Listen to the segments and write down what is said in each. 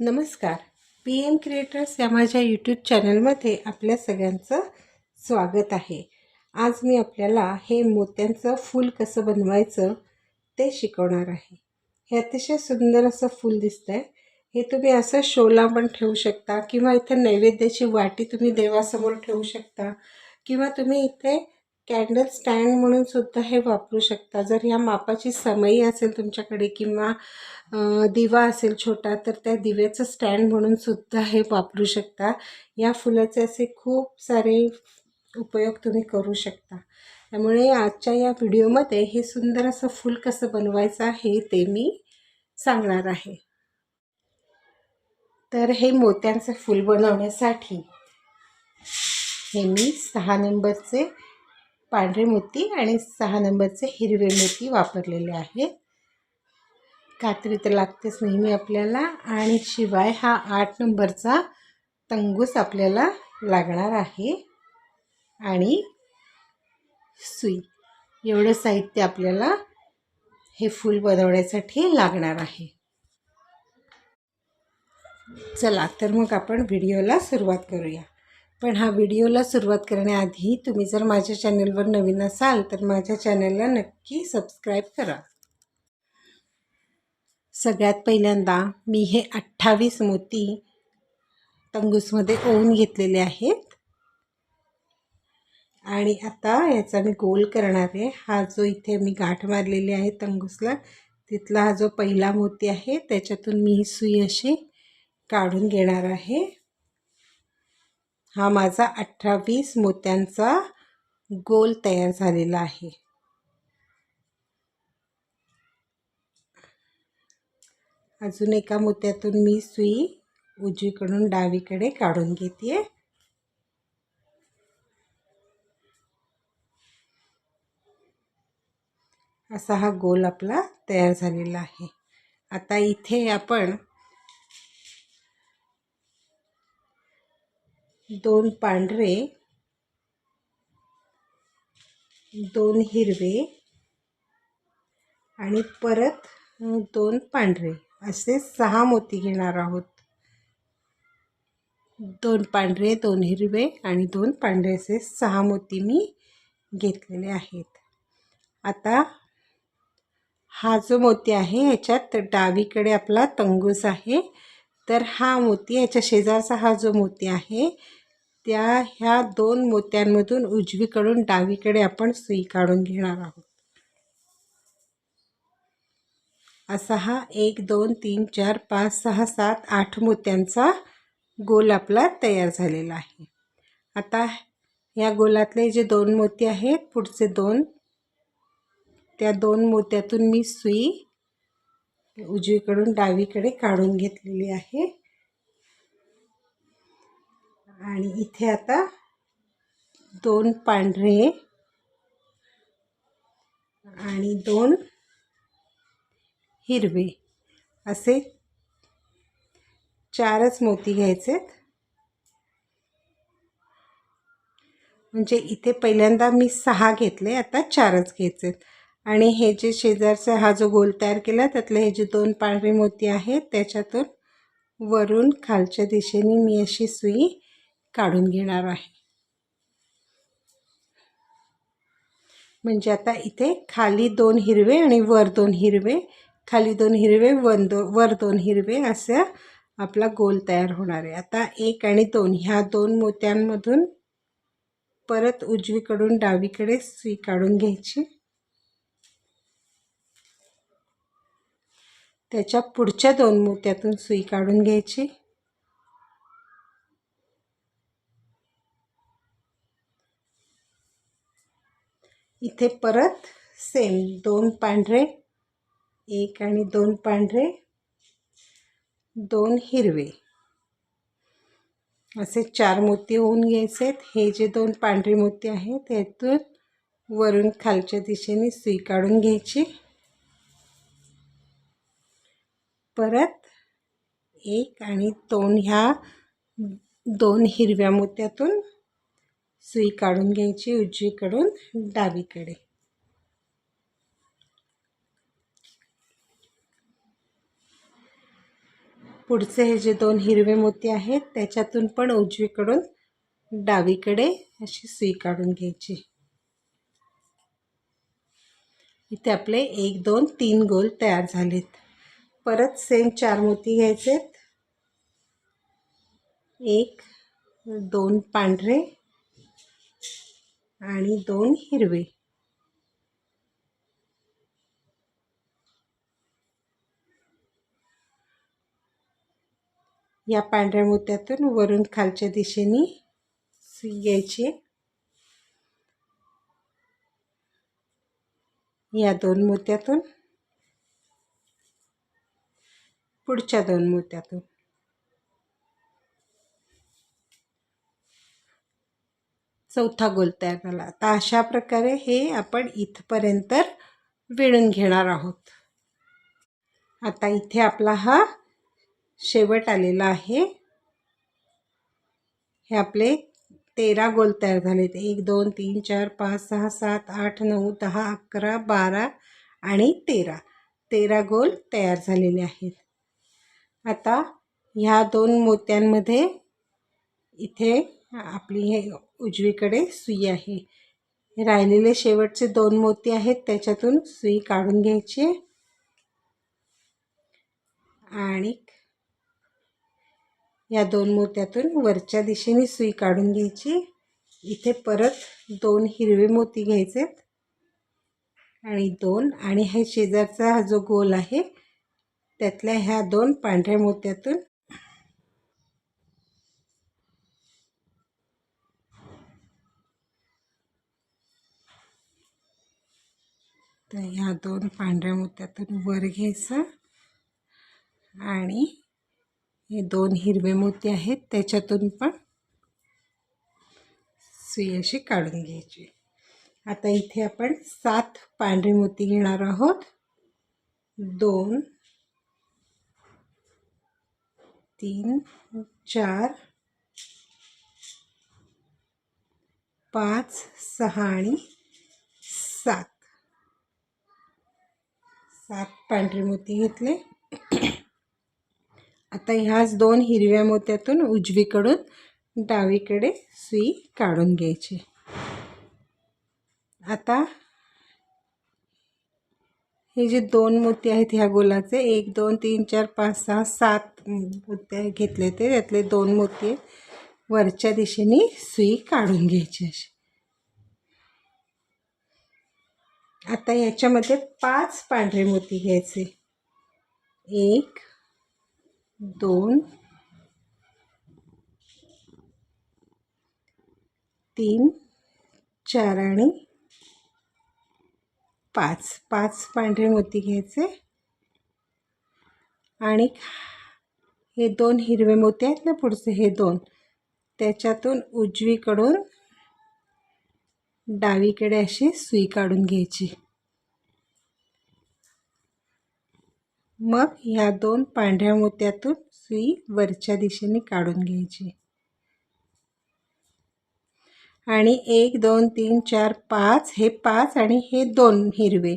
नमस्कार. P M creators या माझ्या यूट्यूब चॅनलमध्ये आपल्या सगळ्यांचं स्वागत आहे. आज मी आपल्याला हे मोत्यांचं फूल कसं बनवायचं ते शिकवणार आहे. हे अतिशय सुंदर असं फूल दिसतं आहे हे तुम्ही असं शोला पण ठेवू शकता किंवा इथे नैवेद्याची वाटी तुम्ही देवासमोर ठेवू शकता किंवा तुम्ही इथे कॅन्डल स्टँड म्हणून सुद्धा हे वापरू शकता. जर ह्या मापाची समई असेल तुमच्याकडे किंवा दिवा असेल छोटा तर त्या दिव्याचं स्टँड म्हणून सुद्धा हे वापरू शकता. या फुलाचे असे खूप सारे उपयोग तुम्ही करू शकता. त्यामुळे आजच्या या व्हिडिओमध्ये हे सुंदर असं फूल कसं बनवायचं आहे ते मी सांगणार आहे. तर हे मोत्यांचं फूल बनवण्यासाठी हे मी सहा नंबरचे पांढरे मोती आणि सहा नंबरचे हिरवे मोती वापरलेले आहेत. कात्री तर लागतेच नेहमी आपल्याला आणि शिवाय हा आठ नंबरचा तंगूस आपल्याला लागणार आहे. आणि सुई एवढं साहित्य आपल्याला हे फूल बनवण्यासाठी लागणार आहे. चला तर मग आपण व्हिडिओला सुरुवात करूया. पण हा व्हिडिओला सुरुवात करण्याआधी तुम्ही जर माझ्या चॅनलवर नवीन असाल तर माझ्या चॅनलला नक्की सबस्क्राईब करा. सगळ्यात पहिल्यांदा मी हे अठ्ठावीस मोती तंगूसमध्ये ओवून घेतलेले आहेत. आणि आता याचा मी गोल करणार आहे. हा जो इथे मी गाठ मारलेली आहे तंगूसला तिथला हा जो पहिला मोती आहे त्याच्यातून मी ही सुई अशी काढून घेणार आहे. हा माझा अठ्ठावीस मोत्यांचा गोल तयार झालेला आहे. अजून एका मोत्यातून मी सुई उजवीकडून डावीकडे काढून घेते असा हा गोल आपला तयार झालेला आहे. आता इथे आपण दोन पांढरे दोन हिरवे आणि परत दोन पांढरे. असे सहा मोती घेणार आहोत. दोन पांढरे दोन हिरवे आणि दोन पांढरे असे सहा मोती मी घेतलेले आहेत. आता हा जो मोती आहे याच्यात डावीकडे आपला तंगूस आहे. तर हा मोती याच्या शेजारचा हा जो मोती आहे त्या ह्या दोन मोत्यांमधून उजवीकडून डावीकडे आपण सुई काढून घेणार आहोत. असा हा एक दोन तीन चार पाच सहा सात आठ मोत्यांचा गोल आपला तयार झालेला आहे. आता या गोलातले जे दोन मोती आहेत पुढचे दोन त्या दोन मोत्यातून मी सुई उजवीकडून डावीकडे काढून घेतलेली आहे. आणि इथे आता दोन पांढरे आणि दोन हिरवे असे चारच मोती घ्यायचे म्हणजे इथे पहिल्यांदा मी सहा घेतले आता चारच घ्यायचे आणि हे जे शेजारचा हा जो गोल तयार केला त्यातले हे जे दोन पांढरे मोती आहेत त्याच्यातून वरून खालच्या दिशेने मी अशी सुई काढून घेणार आहे. म्हणजे आता इथे खाली दोन हिरवे आणि वर दोन हिरवे खाली दोन हिरवे वन दो वर दोन हिरवे असं आपला गोल तयार होणार आहे. आता एक आणि दोन ह्या दोन मोत्यांमधून परत उजवीकडून डावीकडे सुई काढून घ्यायची. त्याच्या पुढच्या दोन मोत्यातून सुई काढून घ्यायची. इथे परत सेम दोन पांढरे एक आणि दोन पांढरे दोन हिरवे. असे चार मोती होऊन घ्यायचे हे जे दोन पांढरे मोती आहेत त्यातून वरून खालच्या दिशेने सुई काढून घ्यायची. परत एक आणि दोन ह्या दोन हिरव्या मोत्यातून सुई काढून घ्यायची उजवीकडून डावीकडे. पुढचे हे जे दोन हिरवे मोती आहेत त्याच्यातून पण उजवीकडून डावीकडे अशी सुई काढून घ्यायची. इथे आपले एक दोन तीन गोल तयार झालेत. परत सेम चार मोती घ्यायचेत. एक दोन पांढरे आणि दोन हिरवे. या पांढऱ्या मोत्यातून वरून खालच्या दिशेने सुई घ्यायची या दोन मोत्यातून पुढच्या दोन मोत्यातून. चौथा गोल तयार झाला आता अशा प्रकारे हे आपण इथपर्यंत विळून घेणार आहोत. आता इथे आपला हा शेवट आलेला आहे. हे आपले तेरा गोल तयार झालेत एक दोन तीन चार पाच सहा सात आठ नऊ दहा अकरा बारा आणि तेरा. तेरा गोल तयार झालेले आहेत. आता ह्या दोन मोत्यांमध्ये इथे आपली हे उजवीकडे सुई आहे. राहिलेले शेवटचे दोन मोती आहेत त्याच्यातून सुई काढून घ्यायची आणि या दोन मोत्यातून वरच्या दिशेने सुई काढून घ्यायची. इथे परत दोन हिरवे मोती घ्यायचे आणि दोन आणि हे शेजारचा हा जो गोल आहे त्यातल्या ह्या दोन पांढऱ्या मोत्यातून तर ह्या दोन पांढऱ्या मोत्यातून वर घ्यायचं. आणि हे दोन हिरवे मोती आहेत त्याच्यातून पण सुई अशी काढून घ्यायची. आता इथे आपण सात पांढरे मोती घेणार आहोत. दोन तीन चार पाच सहा आणि सात. सात पांढरे मोती घेतले. आता ह्याच दोन हिरव्या मोत्यातून उजवीकडून डावीकडे सुई काढून घ्यायची. आता हे जे दोन मोती आहेत ह्या गोलाचे एक दोन तीन चार पाच सहा सात मोत्या घेतले ते त्यातले दोन मोती वरच्या दिशेने सुई काढून घ्यायची अशी. आता याच्यामध्ये पाच पांढरे मोती घ्यायचे. एक दोन तीन चार आणि पाच. पाच पांढरे मोती घ्यायचे. आणि हे दोन हिरवे मोती आहेत ना पुढचे हे दोन. त्याच्यातून उजवीकडून डावीकडे अशी सुई काढून घ्यायची. मग ह्या दोन पांढऱ्या मोत्यातून सुई वरच्या दिशेने काढून घ्यायची. आणि एक दोन तीन चार पाच हे पाच आणि हे दोन हिरवे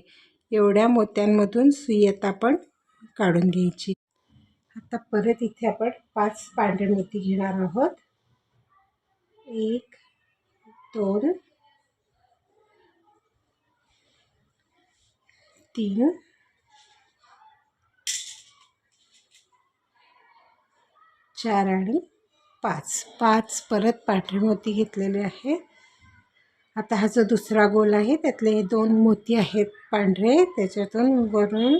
एवढ्या मोत्यांमधून सुई आता आपण काढून घ्यायची. आता परत इथे आपण पाच पांढरे मोती घेणार आहोत. एक दोन तीन. चार आणि पाच. पाच परत पांढरे मोती घेतलेले आहे आता हा जो दुसरा गोल आहे त्यातले हे दोन मोती आहेत पांढरे त्याच्यातून वरून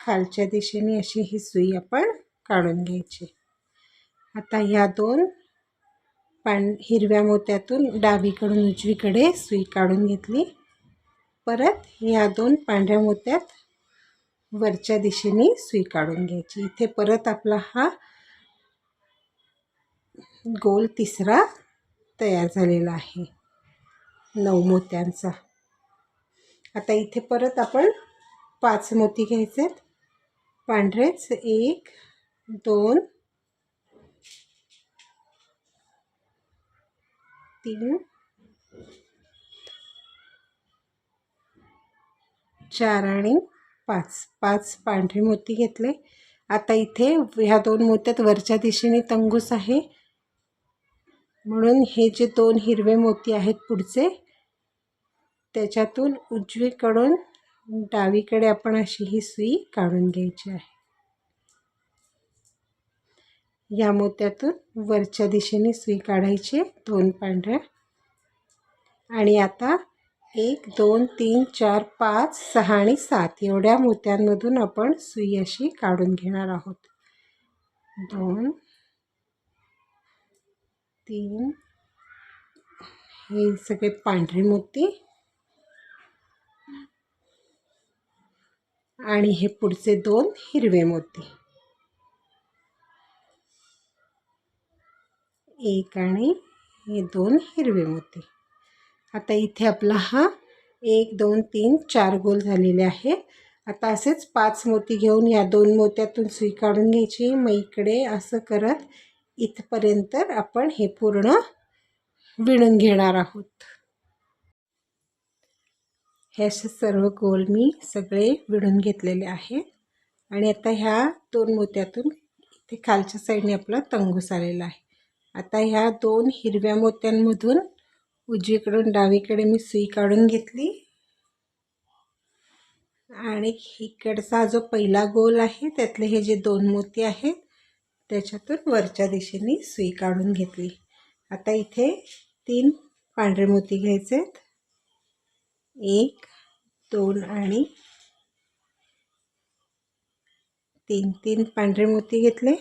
खालच्या दिशेने अशी ही सुई आपण काढून घ्यायची. आता ह्या दोन पां हिरव्या मोत्यातून डावीकडून उजवीकडे सुई काढून घेतली. परत ह्या दोन पांढऱ्या मोत्यात वरच्या दिशेने सुई काढून घ्यायची. इथे परत आपला हा गोल तिसरा तयार झालेला आहे. नऊ मोत्यांचा. आता इथे परत आपण पाच मोती घ्यायचे पांढरेच एक दोन तीन चार आणि पाच. पाच पांढरे मोती घेतले. आता इथे ह्या दोन मोत्यात वरच्या दिशेने तंगूस आहे. म्हणून हे जे दोन हिरवे मोती आहेत पुढचे त्याच्यातून उजवीकडून डावीकडे आपण अशी ही सुई काढून घ्यायची आहे. या मोत्यातून वरच्या दिशेने सुई काढायची दोन पांढऱ्या. आणि आता एक दोन तीन चार पाच सहा आणि सात एवढ्या मोत्यांमधून आपण सुई अशी काढून घेणार आहोत. दोन तीन हे सगळे पांढरे मोती आणि हे पुढचे दोन हिरवे मोती. एक आणि हे दोन हिरवे मोती. आता इथे आपला हा एक दोन तीन चार गोल झालेले आहे. आता असेच पाच मोती घेऊन या दोन मोत्यातून सुई काढून घ्यायची. मग इकडे असं करत इथपर्यंत आपण हे पूर्ण विणून घेणार आहोत. हे असे सर्व गोल मी सगळे विणून घेतलेले आहे. आणि आता ह्या दोन मोत्यातून इथे खालच्या साईडने आपला तंगूस आलेला आहे. आता ह्या दोन हिरव्या मोत्यांमधून उजवीकडून डावीकडे मी सुई काढून घेतली. आणि इकडचा जो पहिला गोल आहे त्यातले हे जे दोन मोती आहेत त्याच्यातून वरच्या दिशेने सुई काढून घेतली. आता इथे तीन पांढरे मोती घ्यायचे आहेत एक दोन आणि तीन तीन पांढरे मोती घेतले.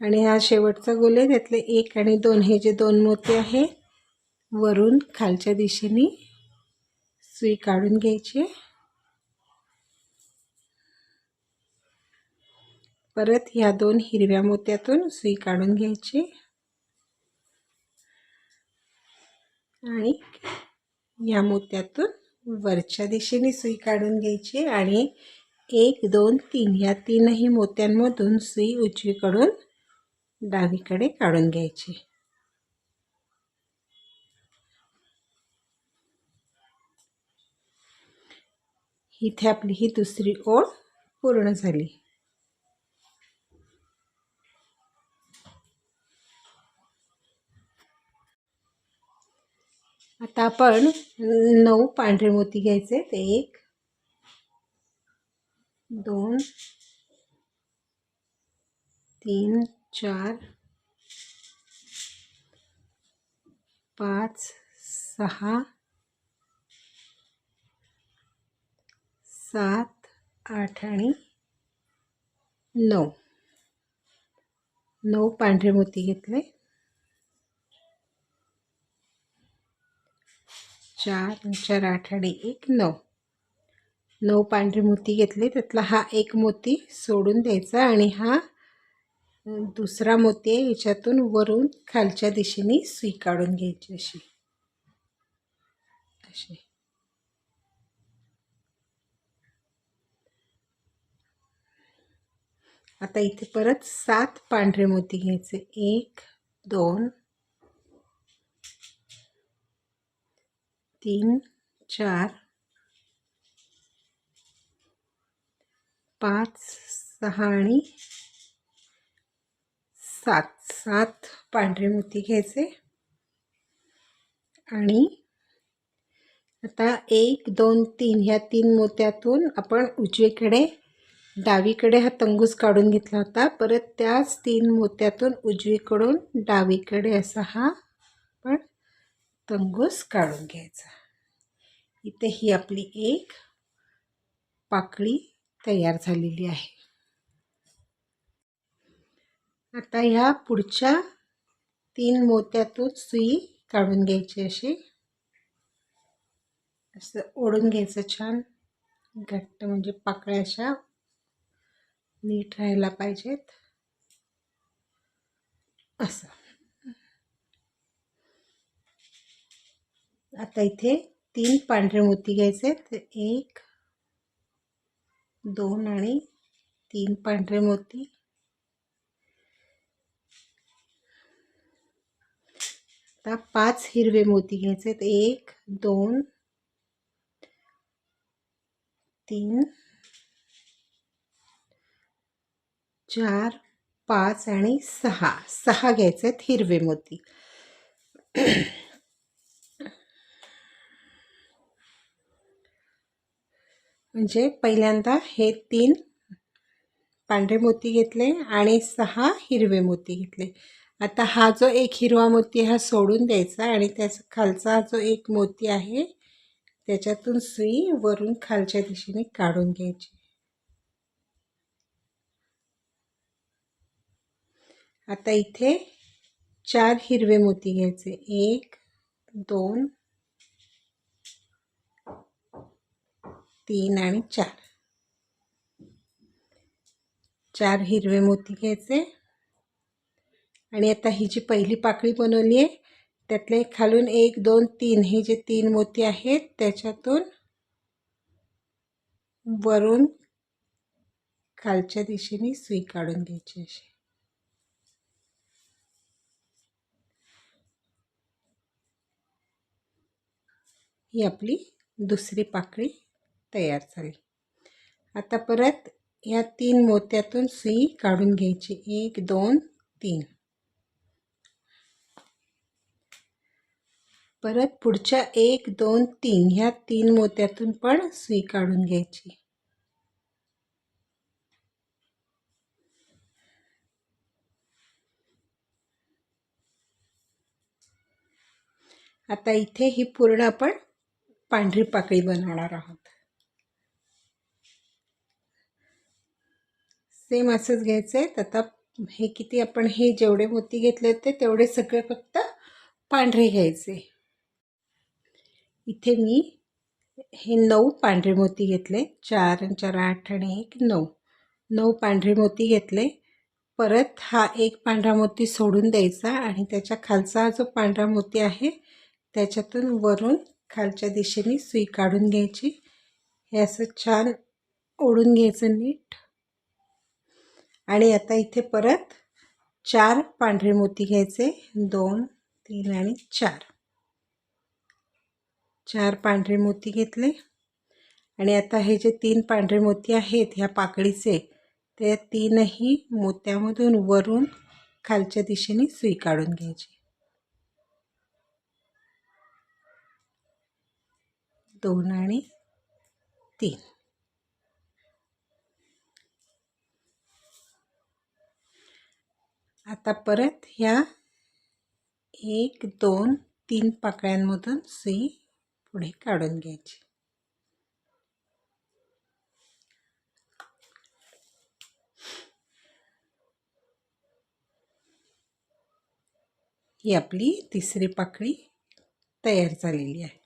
आणि हा शेवटचा गोल आहे त्यातले एक आणि दोन हे जे दोन मोती आहे वरून खालच्या दिशेने सुई काढून घ्यायची. परत ह्या दोन हिरव्या मोत्यातून सुई काढून घ्यायची. आणि या मोत्यातून वरच्या दिशेने सुई काढून घ्यायची आणि एक दोन तीन या तीनही मोत्यांमधून सुई उजवीकडून डावीकडे काढून घ्यायची. इथे आपली ही दुसरी ओळ पूर्ण झाली. आता आपण नऊ पांढरे मोती घ्यायचे ते एक दोन तीन चार पाच सहा सात आठ आणि नऊ. नऊ पांढरे मोती घेतले. चार चार आठ आणि एक नऊ. नऊ पांढरे मोती घेतले. त्यातला हा एक मोती सोडून द्यायचा आणि हा दुसरा मोती आहे. याच्यातून वरून खालच्या दिशेने सुई काढून घ्यायची अशी. अशी. आता इथे परत सात पांढरे मोती घ्यायचे. एक दोन तीन चार पाच सहा आणि सात. सात पांढरे मोती घ्यायचे. आणि आता एक दोन तीन ह्या तीन मोत्यातून आपण उजवीकडे डावीकडे हा तंगूस काढून घेतला होता. परत त्याच तीन मोत्यातून उजवीकडून डावीकडे असा हा पण तंगूस काढून घ्यायचा. इथे ही आपली एक पाकळी तयार झालेली आहे. आता ह्या पुढच्या तीन मोत्यातून सुई काढून घ्यायची अशी. असं ओढून घ्यायचं छान. घट्ट म्हणजे पाकळ्या अशा नीट राहायला पाहिजेत. असं. आता इथे तीन पांढरे मोती घ्यायचे आहेत. एक दोन आणि तीन पांढरे मोती. आता पाच हिरवे मोती घ्यायचे आहेत. एक दोन तीन चार पाच आणि सहा. सहा घ्यायचे आहेत हिरवे मोती. म्हणजे पहिल्यांदा हे तीन पांढरे मोती घेतले आणि सहा हिरवे मोती घेतले. आता हा जो एक हिरवा मोती हा सोडून द्यायचा आणि त्याचा खालचा जो एक मोती आहे त्याच्यातून सुई वरून खालच्या दिशेने काढून घ्यायची. आता इथे चार हिरवे मोती घ्यायचे. एक दोन तीन आणि चार. चार हिरवे मोती घ्यायचे. आणि आता ही जी पहिली पाकळी बनवली आहे त्यातले खालून एक दोन तीन. हे जे तीन मोती आहेत त्याच्यातून वरून खालच्या दिशेने सुई काढून घ्यायची अशी. ही आपली दुसरी पाकळी तयार झाली. आता परत या तीन मोत्यातून सुई काढून घ्यायची. एक दोन तीन. परत पुढच्या एक दोन तीन ह्या तीन मोत्यातून पण सुई काढून घ्यायची. आता इथे ही पूर्ण आपण पांढरी पाकळी बनवणार आहोत. सेम असंच घ्यायचं आहे आता हे किती आपण हे जेवढे मोती घेतले होते तेवढे सगळे फक्त पांढरे घ्यायचे. इथे मी हे नऊ पांढरे मोती घेतले. चार आणि चार आठ आणि एक नऊ. नऊ पांढरे मोती घेतले. परत हा एक पांढरा मोती सोडून द्यायचा आणि त्याच्या खालचा जो पांढरा मोती आहे त्याच्यातून वरून खालच्या दिशेने सुई काढून घ्यायची. हे असं छान ओढून घ्यायचं नीट. आणि आता इथे परत चार पांढरे मोती घ्यायचे. दोन तीन आणि चार. चार पांढरे मोती घेतले. आणि आता हे जे तीन पांढरे मोती आहेत ह्या पाकळीचे ते तीनही मोत्यामधून वरून खालच्या दिशेने सुई काढून घ्यायची. दोन आणि तीन. आता परत ह्या एक दोन तीन पाकळ्यांमधून सुई पुढे काढून घ्यायची. ही आपली तिसरी पाकळी तयार झालेली आहे.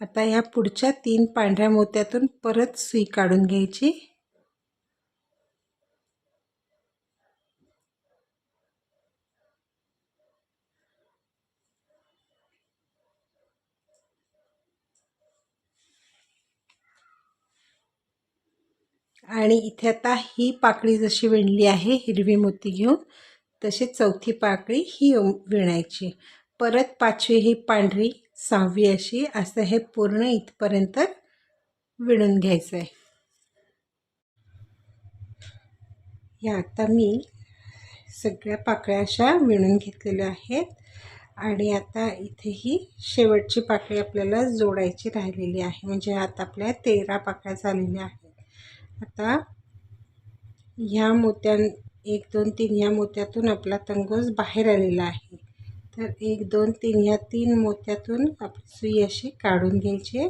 आता ह्या पुढच्या तीन पांढऱ्या मोत्यातून परत सुई काढून घ्यायची. आणि इथे आता ही पाकळी जशी विणली आहे हिरवी मोती घेऊन तशी चौथी पाकळी ही विणायची. परत पाचवी ही पांढरी सहावी अशी असं हे पूर्ण इथपर्यंत विणून घ्यायचं आहे या आता मी सगळ्या पाकळ्या अशा विणून घेतलेल्या आहेत. आणि आता इथे ही शेवटची पाकळी आपल्याला जोडायची राहिलेली आहे. म्हणजे आता आपल्या तेरा पाकळ्या झालेल्या आहेत. आता ह्या मोत्यां एक दोन तीन ह्या मोत्यातून आपला तंगोज बाहेर आलेला आहे. तर एक दोन तीन ह्या तीन मोत्यातून आपली सुई अशी काढून घ्यायची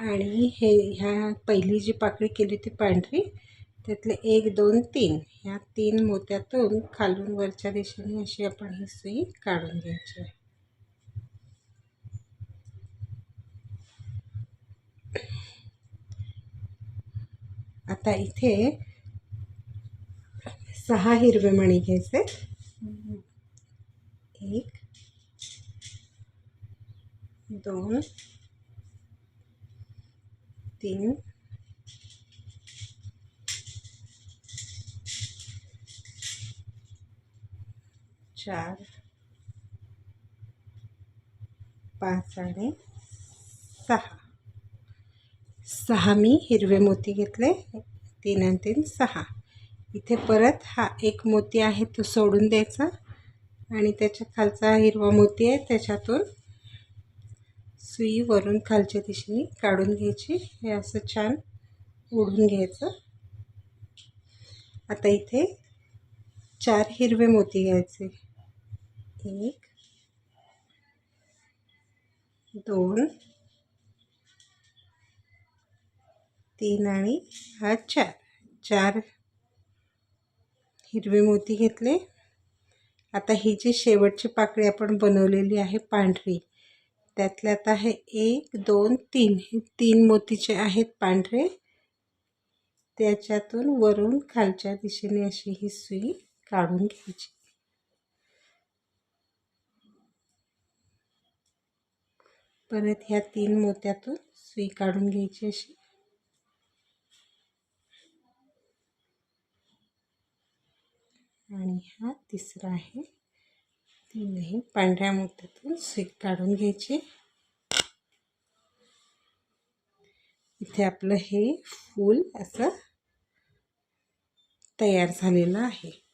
आणि हे ह्या पहिली जी पाकळी केली होती पांढरी त्यातले एक दोन तीन. ह्या तीन मोत्यातून खालून वरच्या दिशेने अशी आपण ही सुई काढून घ्यायची आहे. आता इथे सहा हिरवे मणी घ्यायचे. एक दोन तीन चार पाच आणि सहा. सहा मी हिरवे मोती घेतले तीन आणि तीन सहा. इथे परत हा एक मोती आहे तो सोडून द्यायचा. आणि त्याच्या खालचा हिरवा मोती आहे त्याच्यातून सुई वरून खालच्या दिशेने काढून घ्यायची. हे असं छान ओढून घ्यायचं. आता इथे चार हिरवे मोती घ्यायचे. एक दोन तीन आणि हा चार. चार हिरवे मोती घेतले. आता ही जी शेवटची पाकळी आपण बनवलेली आहे पांढरी त्यातल्या आता हे एक दोन तीन. हे तीन मोतीचे आहेत पांढरे. त्याच्यातून वरून खालच्या दिशेने अशी ही सुई काढून घ्यायची. परत ह्या तीन मोत्यातून सुई काढून घ्यायची अशी. आणि हा तिसरा आहे. तीनही पांढऱ्या मोत्यातून सुई काढून घ्यायची. इथे आपलं हे फूल असं तयार झालेलं आहे.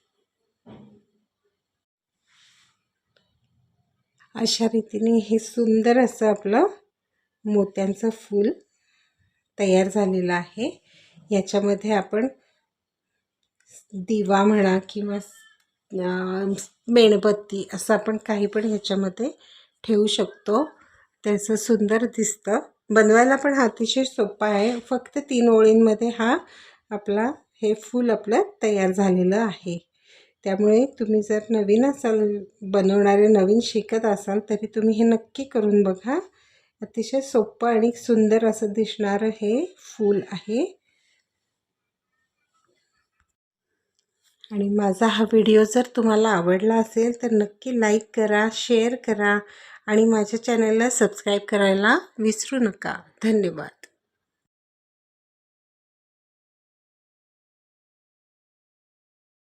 अशा रीतीने हे सुंदर असं आपलं मोत्यांचं फूल तयार झालेलं आहे. याच्यामध्ये आपण दिवा म्हणा किंवा मेणबत्ती असं आपण काही पण ह्याच्यामध्ये ठेवू शकतो. त्याचं सुंदर दिसतं. बनवायला पण हा अतिशय सोपा आहे. फक्त तीन ओळींमध्ये हा आपला हे फूल आपलं तयार झालेलं आहे. त्यामुळे तुम्ही जर नवीन असाल बनवणारे नवीन शिकत असाल तरी तुम्ही हे नक्की करून बघा. अतिशय सोपं आणि सुंदर असं दिसणारं हे फूल आहे. आणि माझा हा व्हिडिओ जर तुम्हाला आवडला असेल तर नक्की लाईक करा शेअर करा आणि माझ्या चॅनलला सबस्क्राईब करायला विसरू नका. धन्यवाद.